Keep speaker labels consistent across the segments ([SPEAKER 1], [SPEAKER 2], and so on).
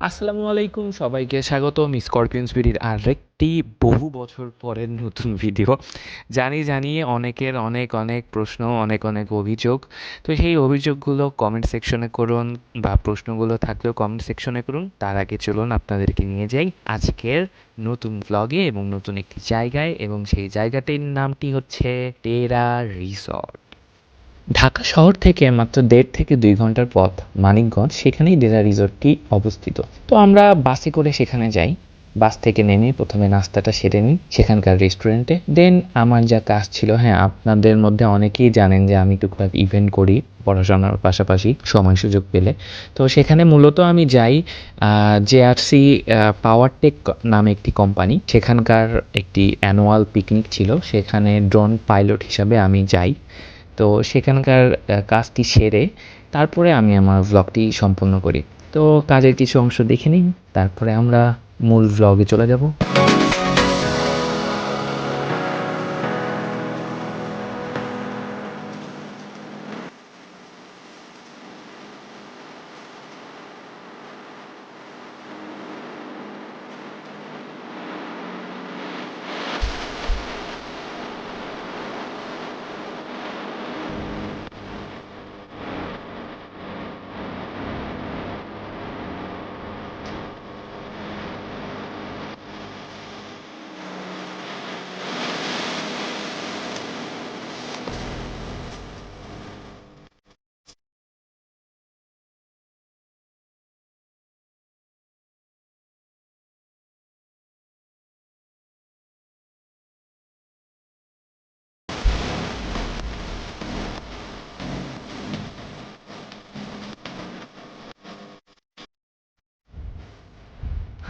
[SPEAKER 1] আসসালামু আলাইকুম, সবাইকে স্বাগত স্করপিয়ন স্পিরিট আরেকটি বহু বছর পরের নতুন ভিডিও জানি জানি অনেকের অনেক অনেক প্রশ্ন, অনেক অনেক অভিযোগ। তো সেই অভিযোগগুলো কমেন্ট সেকশনে করুন বা প্রশ্নগুলো থাকলেও কমেন্ট সেকশনে করুন। তার আগে চলুন আপনাদেরকে নিয়ে যাই আজকের নতুন ব্লগে এবং নতুন একটি জায়গায়। এবং সেই জায়গাটির নামটি হচ্ছে টেরা রিসর্ট ঢাকা শহর থেকে মাত্র দেড় থেকে দুই ঘণ্টার পথ মানিকগঞ্জ, সেখানেই ডেরা রিসোর্টটি অবস্থিত। তো আমরা বাসে করে সেখানে যাই। বাস থেকে নেমে প্রথমে নাস্তাটা সেরে নিই সেখানকার রেস্টুরেন্টে। দেন আমার যা কাজ ছিল হ্যাঁ আপনাদের মধ্যে অনেকেই জানেন যে আমি টুকটাক ইভেন্ট করি পড়াশোনার পাশাপাশি সময় সুযোগ পেলে। তো সেখানে মূলত আমি যাই জে জেআরসি পাওয়ার টেক নামে একটি কোম্পানি সেখানকার একটি অ্যানুয়াল পিকনিক ছিল। সেখানে ড্রোন পাইলট হিসাবে আমি যাই। তো সেখানকার কাজটি সেরে তারপরে আমি আমার ভ্লগটি সম্পূর্ণ করি। তো কাজের কিছু অংশ দেখে নিই তারপরে আমরা মূল ভ্লগে চলে যাব।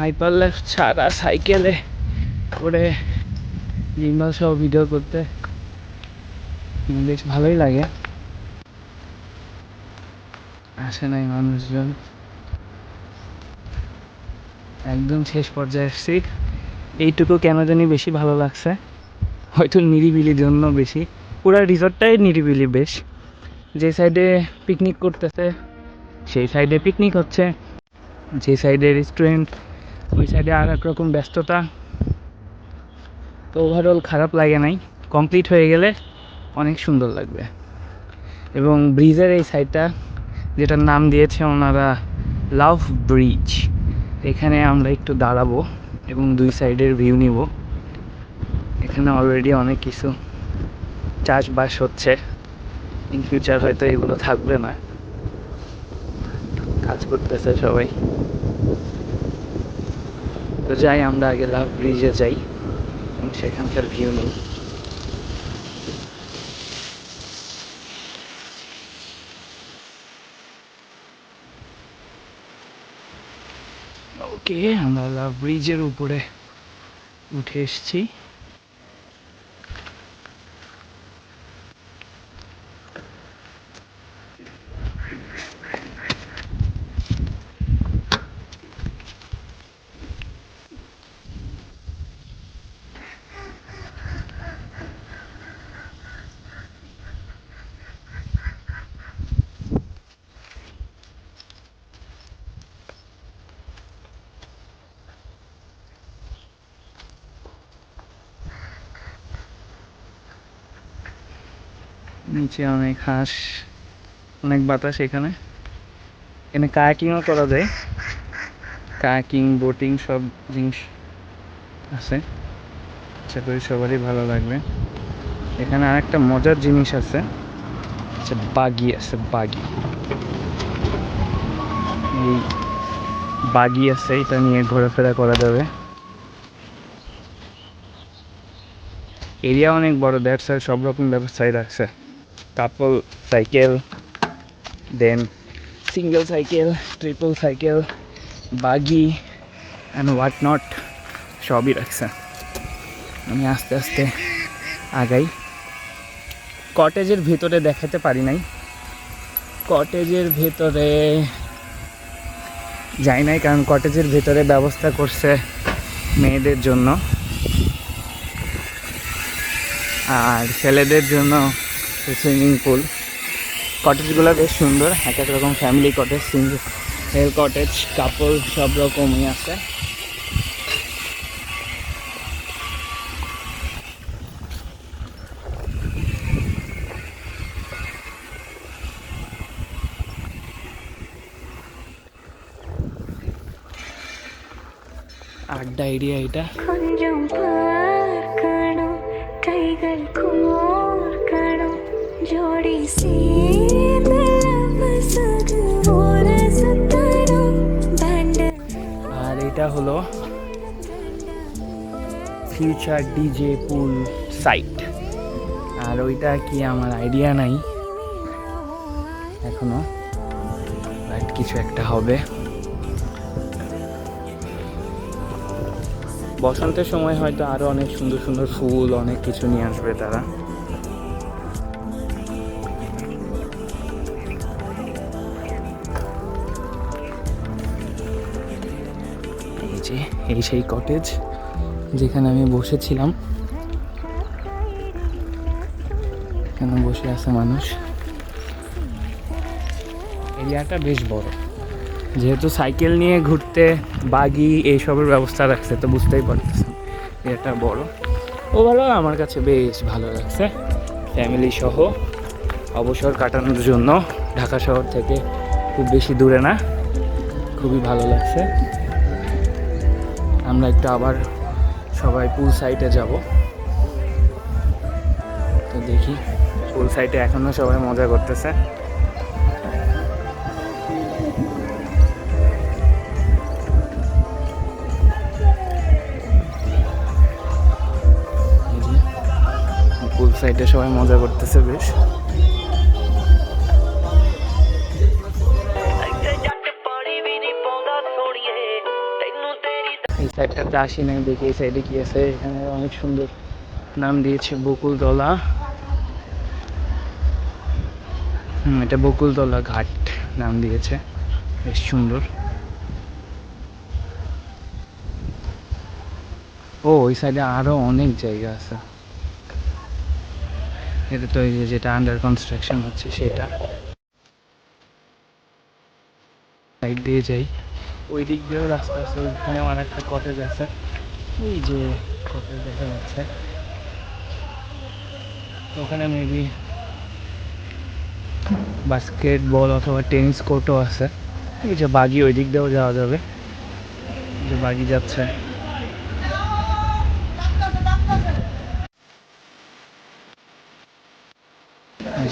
[SPEAKER 1] হাইপার লেফট ছাড়া সাইকেলে করে জিম্বাল সহ ভিডিও করতে বেশ ভালোই লাগে। আসে নাই মানুষজন। একদম শেষ পর্যায়ে এসেছি। এইটুকু কেন জানি বেশি ভালো লাগছে। হয়তো নিরিবিলির জন্য বেশি। পুরা রিসর্টটাই নিরিবিলি বেশ। যে সাইডে পিকনিক করতেছে, সেই সাইডে পিকনিক হচ্ছে। যে সাইডে রেস্টুরেন্ট ওই সাইডে আর এক রকম ব্যস্ততা। তো ওভারঅল খারাপ লাগে নাই। কমপ্লিট হয়ে গেলে অনেক সুন্দর লাগবে। এবং ব্রিজের এই সাইডটা যেটার নাম দিয়েছে ওনারা লাভ ব্রিজ এখানে আমরা একটু দাঁড়াবো এবং দুই সাইডের ভিউ নিব। এখানে অলরেডি অনেক কিছু চাষবাস হচ্ছে। ইন ফিউচার হয়তো এগুলো থাকবে না। কাজ করতেছে সবাই। তো যাই, আমরা আগে লাভ ব্রিজে যাই। সেখানকার ভিউ নেই। ওকে আমরা লাভ ব্রিজের উপরে উঠে এসেছি। নিচে অনেক হাঁস, অনেক বাতাস এখানে। এখানে কায়াকিংও করা যায়। কায়াকিং, বোটিং সব জিনিস আছে। আশা করি সবারই ভালো লাগবে। এখানে আরেকটা মজার জিনিস আছে। আচ্ছা বাগি আছে, বাগি। এই বাগি আছে, এটা নিয়ে ঘোরাফেরা করা যাবে। এরিয়া অনেক বড়, দ্যাটস সব রকম ব্যবস্থাই রাখছে couple cycle then single cycle triple cycle buggy and what সবই রাখছে। আমি আস্তে আস্তে আগাই। কটেজের ভেতরে দেখাতে পারি নাই। কটেজের ভেতরে যাই নাই, কারণ কটেজের ভেতরে ব্যবস্থা করছে মেয়েদের জন্য। আর ছেলেদের জন্য আছে সুইমিং পুল। কটেজগুলো বেশ সুন্দর, এক এক রকম ফ্যামিলি কটেজ সিঙ্গেল কটেজ কাপড় সব রকমই আছে।
[SPEAKER 2] আড্ডা এরিয়া এটা।
[SPEAKER 1] আর এটা হলো ফিউচার ডিজে পুল সাইট আর ওইটা কি আমার আইডিয়া নাই। এখনও বাট কিছু একটা হবে। বসন্তের সময় হয়তো আরও অনেক সুন্দর সুন্দর ফুল, অনেক কিছু নিয়ে আসবে তারা। এই সেই কটেজ যেখানে আমি বসেছিলাম। এখানে বসে আছে মানুষ। এরিয়াটা বেশ বড়। যেহেতু সাইকেল নিয়ে ঘুরতে বাগি এইসবের ব্যবস্থা রাখছে, তো বুঝতেই পারতেছেন এরিয়াটা বড়। ওভারঅল আমার কাছে বেশ ভালো লাগছে। ফ্যামিলি সহ অবসর কাটানোর জন্য ঢাকা শহর থেকে খুব বেশি দূরে না। খুবই ভালো লাগছে। আমরা একটু আবার সবাই পুল সাইডে যাব। তো দেখি পুল সাইডে এখনও সবাই মজা করতেছে। পুল সাইডে সবাই মজা করতেছে বেশ। সাইডটাতে আসি নাই, দেখি এই সাইডে কি আছে। এখানে অনেক সুন্দর নাম দিয়েছে বকুলতলা। হুম, এটা বকুলতলা ঘাট নাম দিয়েছে। বেশ সুন্দর। ও, ওই সাইডে আরও অনেক জায়গা আছে। এটা তো যেটা আন্ডার কনস্ট্রাকশন হচ্ছে, সেটা। সাইড দিয়ে যাই। ওই দিক দিয়েও রাস্তা আছে, ওইখানে আমার একটা কটেজ আছে। এই যে কটেজ দেখা যাচ্ছে। ওখানে মেবি বাস্কেটবল অথবা টেনিস কোর্টও আছে। এই যে বাগি ওই দিক দিয়েও যাওয়া যাবে। যে বাগি যাচ্ছে।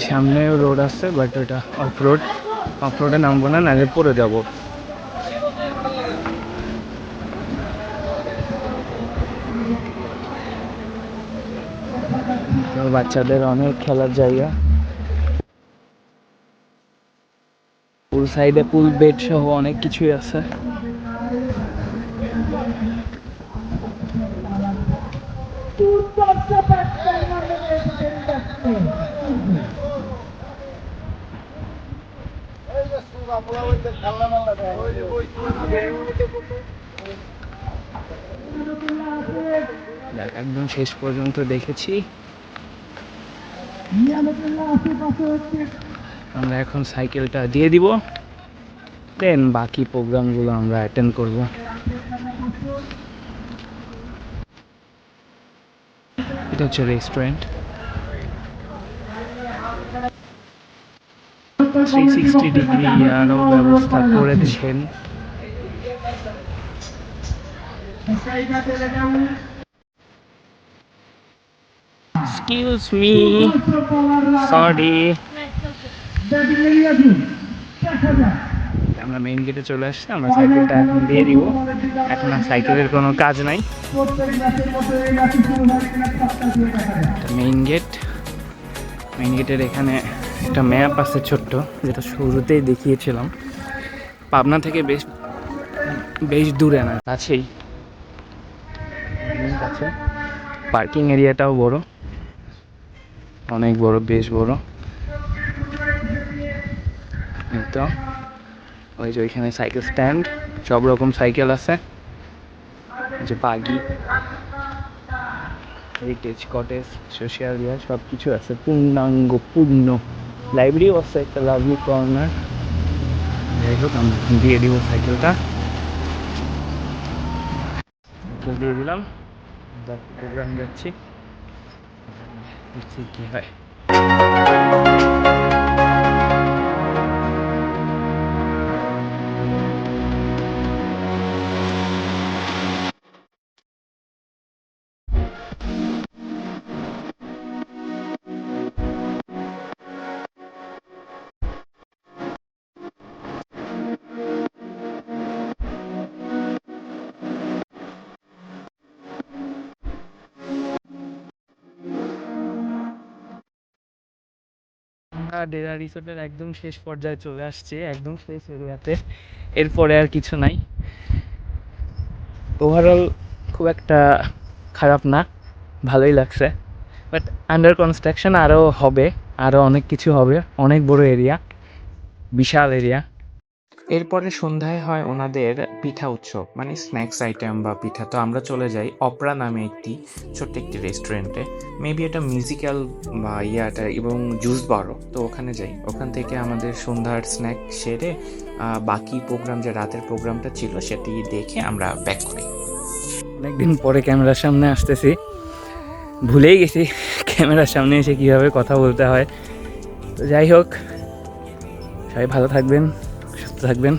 [SPEAKER 1] সামনেও রোড আছে বাট ওটা অফ রোড অফ রোডে নামবো না, নাহলে পড়ে যাব। তো বাচ্চাদের অনেক খেলার জায়গা। পুল সাইডে পুল, বেড সহ অনেক কিছুই আছে। একদম শেষ পর্যন্ত দেখেছি। আমরা এখন সাইকেলটা দিয়ে দিব। দেন বাকি প্রোগ্রামগুলো আমরা অ্যাটেন্ড করব। এটা হচ্ছে রেস্টুরেন্ট থ্রি সিক্সটি ডিগ্রি ব্যবস্থা করেছেন। এক্সকিউজ মি সরি আমরা মেইন গেটে চলে আসছি আমরা সাইকেলটা এখন দিয়ে দিব। এখন আর সাইকেলের কোনো কাজ নাই। মেইন গেট মেইন গেটের এখানে একটা ম্যাপ আছে ছোট্ট যেটা শুরুতেই দেখিয়েছিলাম। পাবনা থেকে বেশ বেশ দূরে না কাছেই। কাছে পার্কিং এরিয়াটাও বড়। অনেক বড়, বেশ বড়। তো। ওই যে ওইখানে সাইকেল স্ট্যান্ড, সব রকম সাইকেল আছে। যে বাগি হেরিটেজ কটেজ সোশিয়াল ইয়া সব কিছু আছে। পূর্ণাঙ্গ, পূর্ণ। লাইব্রেরিও আছে একটা লাভলি কর্নার যাই হোক, আমরা দিয়ে দিব সাইকেলটা। সাইকেল দিয়ে দিলাম। প্রোগ্রাম যাচ্ছি। দেখছি কী হয় আমরা ডেরা রিসোর্টের একদম শেষ পর্যায়ে চলে আসছে, একদম শেষ এরিয়াতে। এরপরে আর কিছু নাই। ওভারঅল খুব একটা খারাপ না, ভালোই লাগছে। বাট আন্ডার কনস্ট্রাকশন আরও হবে আরও অনেক কিছু হবে, অনেক বড় এরিয়া বিশাল এরিয়া
[SPEAKER 3] এরপরে সন্ধ্যায় হয় ওনাদের পিঠা উৎসব মানে স্ন্যাক্স আইটেম বা পিঠা। তো আমরা চলে যাই অপরা নামে একটি ছোট্ট একটি রেস্টুরেন্টে মেবি এটা মিউজিক্যাল বা ইয়াটা এবং জুস বারো তো ওখানে যাই। ওখান থেকে আমাদের সন্ধ্যার স্ন্যাক সেরে বাকি প্রোগ্রাম যে রাতের প্রোগ্রামটা ছিল সেটি দেখে আমরা ব্যাক করি।
[SPEAKER 1] অনেকদিন পরে ক্যামেরার সামনে আসতেছি। ভুলেই গেছি ক্যামেরার সামনে এসে কীভাবে কথা বলতে হয়। তো যাই হোক, সবাই ভালো থাকবেন। থাকবেন।